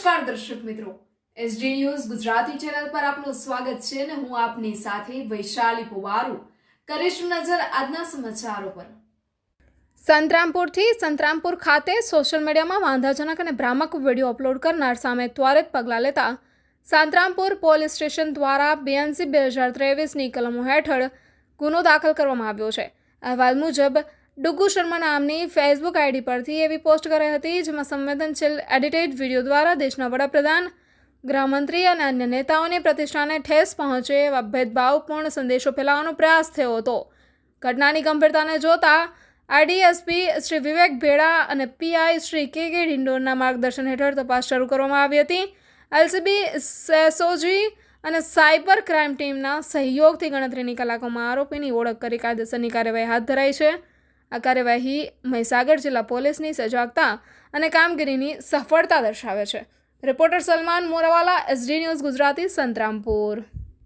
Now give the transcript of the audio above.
નમસ્કાર દર્શક મિત્રો. એસડી ન્યૂઝ ગુજરાતી ચેનલ પર આપનું સ્વાગત છે અને હું આપની સાથે વૈશાલી પુવારુ. કરીશું નજર આજના સમાચારો પર. સંતરામપુરથી સંતરામપુર ખાતે સોશિયલ મીડિયામાં વાંધાજનક અને ભ્રામક વીડિયો અપલોડ કરનાર સામે ત્વરિત પગલાં લેતા સંતરામપુર પોલીસ સ્ટેશન દ્વારા બીએનસી બે હજાર ત્રેવીસની કલમો હેઠળ ગુનો દાખલ કરવામાં આવ્યો છે. અહેવાલ મુજબ ડુગુ શર્મા નામની ફેસબુક આઈડી પરથી એવી પોસ્ટ કરાઈ હતી જેમાં સંવેદનશીલ એડિટેડ વીડિયો દ્વારા દેશના વડાપ્રધાન, ગૃહમંત્રી અને અન્ય નેતાઓની પ્રતિષ્ઠાને ઠેસ પહોંચે એવા ભેદભાવપૂર્ણ સંદેશો ફેલાવવાનો પ્રયાસ થયો હતો. ઘટનાની ગંભીરતાને જોતા આઈડીએસપી શ્રી વિવેક ભેડા અને પીઆઈ શ્રી કે કે ડિંડોરના માર્ગદર્શન હેઠળ તપાસ શરૂ કરવામાં આવી હતી. એલસીબી સેસોજી અને સાયબર ક્રાઇમ ટીમના સહયોગથી ગણતરીની કલાકોમાં આરોપીની ઓળખ કરી કાયદેસરની કાર્યવાહી હાથ ધરાઈ છે. આ કાર્યવાહી મહીસાગર જિલ્લા પોલીસની સજાગતા અને કામગીરીની સફળતા દર્શાવે છે. Reporter Salman Morawala, SD news Gujarati, Santrampur.